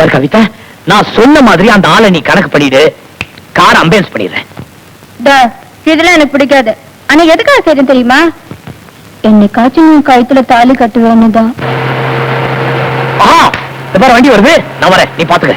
பாரு கவிதா நான் சொன்ன மாதிரி அந்த ஆளை நீ கணக்கு பண்ணிடு. கார் அம்பேன்ஸ் பண்ணிடுறேன். இதெல்லாம் எனக்கு பிடிக்காது. ஆனா எதுக்காக செய்யறேன் தெரியுமா? என்னைக்காச்சும் நீ கழுத்துல தாலி கட்டுவேன்னு தான். வண்டி வருது. நான் வரேன். நீ பாத்துக்க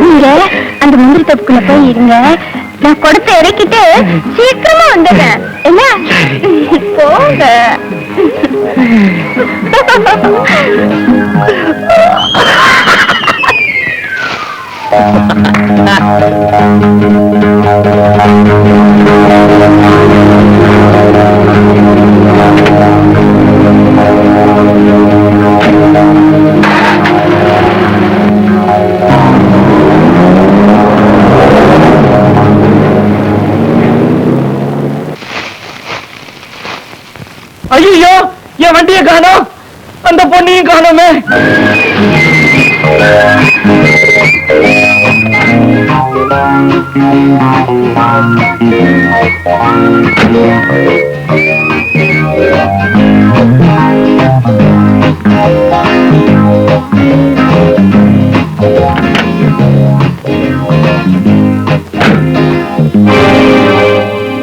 நீங்க அந்த முந்திரி தொப்புக்குள்ள போய் இருங்க. நான் கொடுத்து இறக்கிட்டு சீக்கிரமா வந்துடுறேன். என்ன? போங்க. ஐயோ என் வண்டியை காணோம் அந்த பொண்ணையும் காணோமே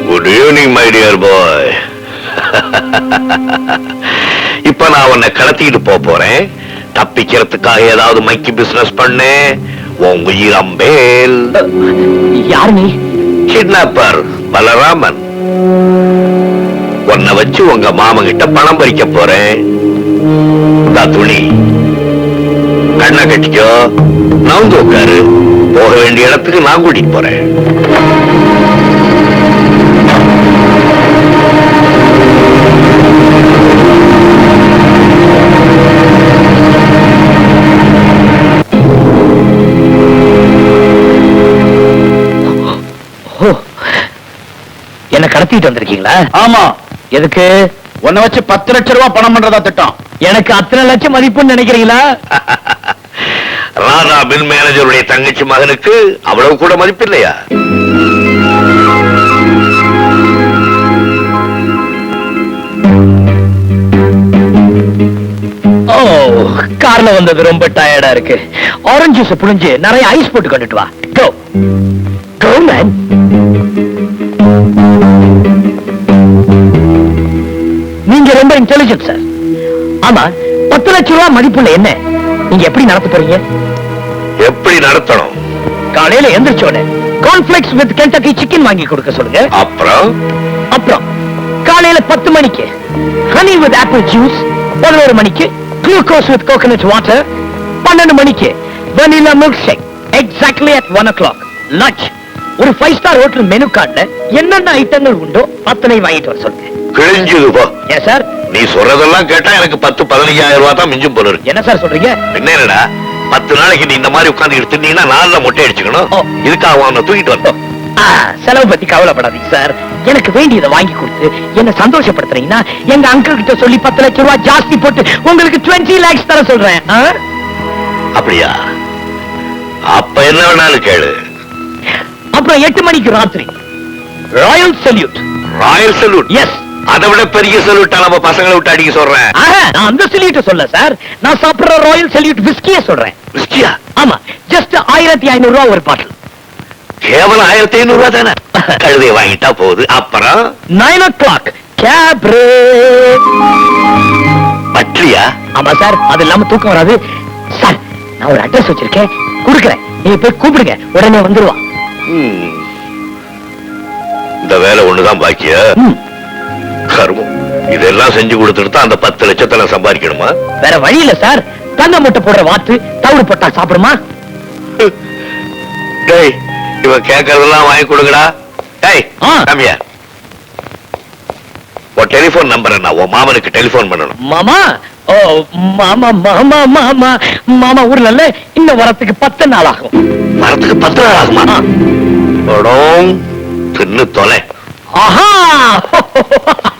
good evening my dear boy இப்ப நான் உன்னை கடத்திட்டு போக போறேன். தப்பிக்கிறதுக்காக ஏதாவது மைக்கி பிசினஸ் பண்ணு. உன் உயிர் அம்பேல். யாரு நீ? கிட்னாப்பர் பலராமன். உன்னை வச்சு உங்க மாமன் கிட்ட பணம் பறிக்க போறேன். துணி. கண்ணை கட்டிக்கோ. நவுந்து உட்காரு. போக வேண்டிய இடத்துக்கு நான் கூட்டிட்டு போறேன். என்ன கடத்திட்டு வந்திருக்கீங்களா? ஆமா. எதுக்கு? உன்னை வச்சு பத்து லட்சம் ரூபாய் பணம் பண்றதா திட்டம். எனக்கு அத்தனை லட்சம் மதிப்புன்னு நினைக்கிறீங்களா? ராதா பில் மேனேஜருடைய தங்கச்சி மகனுக்கு அவ்வளவு கூட மதிப்பில்லையா ஓ கார்ல வந்தது ரொம்ப டயர்டா இருக்கு. ஆரஞ்சு ஜூஸ் புழிஞ்சு நிறைய ஐஸ் போட்டு கொண்டுட்டு வா. மேன் நீங்க ரொம்ப இன்டெலிஜென்ட் சார் ஆமா பத்து லட்சம் ரூபாய் மதிப்புள்ள என்ன? நீங்க எப்படி நடத்த போறீங்க? எப்படி நடத்தணும்? காலையில எந்திரிச்சோட கார்ன்ஃபிளெக்ஸ் வித் கென்டக்கி சிக்கன் வாங்கி கொடுக்க சொல்லுங்க. அப்புறம்? அப்புறம் காலையில பத்து மணிக்கு ஹனி வித் ஆப்பிள் ஜூஸ் பதினோரு மணிக்கு குளுக்கோஸ் வித் கோகனட் வாட்டர் பன்னெண்டு மணிக்கு vanilla milk shake exactly at one o'clock lunch ஒரு ஃபைவ் ஸ்டார் ஹோட்டல் மெனு கார்டுல என்னென்ன ஐட்டங்கள் உண்டோ அத்தனை வாங்கிட்டு வர சொல்லுங்க கிழிஞ்சுது போ ஏன் சார் நீ சொல்றதெல்லாம் கேட்டா எனக்கு பத்து பதினஞ்சாயிரம் ரூபாய் தான் மிஞ்சும் போல இருக்கு. என்ன சார் சொல்றீங்க? என்ன என்னடா? பத்து நாளைக்கு நீ இந்த மாதிரி உட்கார்ந்து எடுத்துட்டீங்கன்னா நாலுல மொட்டை அடிச்சுக்கணும். இதுக்காக அவனை தூக்கிட்டு வந்தோம். செலவு பத்தி கவலைப்படாதீங்க சார் எனக்கு வேண்டியதை வாங்கி கொடுத்து என்ன சந்தோஷப்படுத்துறீங்கன்னா எங்க அங்கிள் கிட்ட சொல்லி பத்து லட்சம் ரூபாய் ஜாஸ்தி போட்டு உங்களுக்கு 20 லேக்ஸ் தர சொல்றேன்? அப்படியா? அப்ப என்ன வேணாலும் கேளு. அப்புறம் எட்டு மணிக்கு ராத்திரி. Royal Salute Royal Salute yes அதை விட பெரிய சல்யூட்டா நம்ம பசங்களை விட்டு அடிக்க சொல்றேன். நான் அந்த சல்யூட் சொல்ல சார் நான் சாப்பிடுற ராயல் சல்யூட் விஸ்கியே சொல்றேன். விஸ்கியா ஆமா ஜஸ்ட் ஆயிரத்தி ஐநூறு ரூபாய் ஒரு பாட்டில் கேவலம் ஆயிரத்தி ஐநூறு ரூபாய் தானே? கழுதையை வாங்கிட்டா போகுது அப்புறம்? நைன் ஓ கிளாக் கேப்ரே பட்லியா? ஆமா சார் அது இல்லாம தூக்கம் வராது. சார் நான் ஒரு அட்ரஸ் வச்சிருக்கேன். கொடுக்குறேன். நீங்க போய் கூப்பிடுங்க. உடனே வந்துருவா ம். இந்த வேலை ஒண்ணுதான் பாக்கியா? கருமம். இதெல்லாம் செஞ்சு கொடுத்துட்டு அந்த பத்து லட்சத்தை நான் சம்பாதிக்கணுமா? வேற வழி இல்ல சார். தங்க முட்டை போடுற வாத்து தவிடு போட்டா சாப்பிடுமா? டேய் இவன் கேட்கறதெல்லாம் வாங்கி கொடுங்கடா. டேய். காமியா உன் டெலிபோன் நம்பர் என்ன உன் மாமனுக்கு டெலிபோன் பண்ணணும். மாமா ஓ மாமா மாமா மாமா. மாமா ஊர்ல இல்ல இன்னும் வரத்துக்கு பத்து நாள் ஆகும் வரத்துக்கு பத்து நாள் ஆகுமா. படம் தின்னு தொலை. ஆஹா!